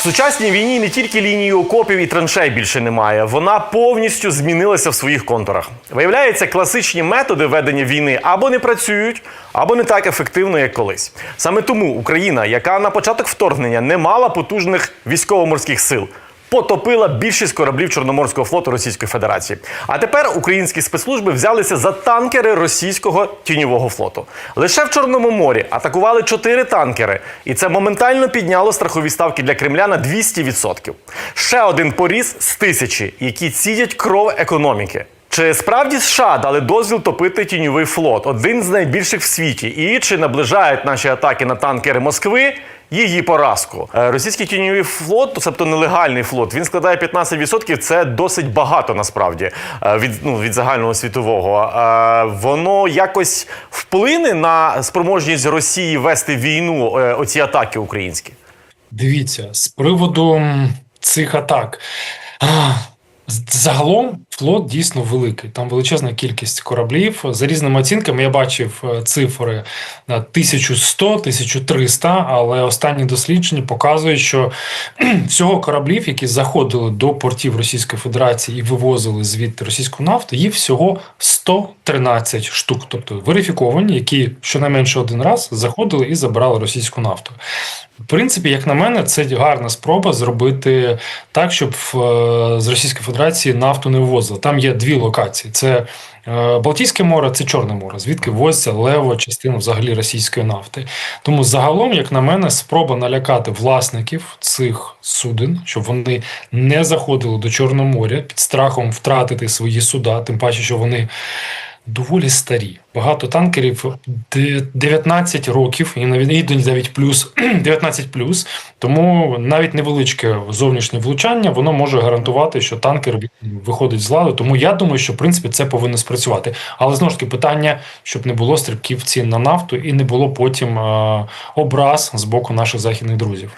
В сучасній війні не тільки лінії окопів і траншей більше немає. Вона повністю змінилася в своїх контурах. Виявляється, класичні методи ведення війни або не працюють, або не так ефективно, як колись. Саме тому Україна, яка на початок вторгнення не мала потужних військово-морських сил. Потопила більшість кораблів Чорноморського флоту Російської Федерації. А тепер українські спецслужби взялися за танкери російського тіньового флоту. Лише в Чорному морі атакували чотири танкери, і це моментально підняло страхові ставки для Кремля на 200%. Ще один поріз з тисячі, які цідять кров економіки. Чи справді США дали дозвіл топити тіньовий флот, один з найбільших в світі, і чи наближають наші атаки на танкери Москви її поразку? Е, Російський тіньовий флот, тобто нелегальний флот, він складає 15%. Це досить багато насправді е, від, ну, від загального світового. Е, Воно якось вплине на спроможність Росії вести війну, оці атаки українські. Дивіться, з приводу цих атак. Загалом флот дійсно великий. Там величезна кількість кораблів. За різними оцінками я бачив е, цифри на 1100, 1300, але останні дослідження показують, що всього кораблів, які заходили до портів Російської Федерації і вивозили звідти російську нафту, їх всього 113 штук, тобто верифіковані, які щонайменше один раз заходили і забирали російську нафту. В принципі, як на мене, це гарна спроба зробити так, щоб е, з Російської Федерації нафту не ввозили. Там є дві локації: це е, Балтійське море, це Чорне море, звідки возиться лева частина взагалі російської нафти. Тому загалом, як на мене, спроба налякати власників цих суден, щоб вони не заходили до Чорного моря під страхом втратити свої суда, тим паче, що вони доволі старі. Багато танкерів де- 19 років, і навіть навіть плюс 19 плюс. Тому навіть невеличке зовнішнє влучання воно може гарантувати, що танкер виходить з ладу. Тому я думаю, що в принципі це повинно спрацювати. Але знову ж таки питання, щоб не було стрибків цін на нафту і не було потім е, образ з боку наших західних друзів.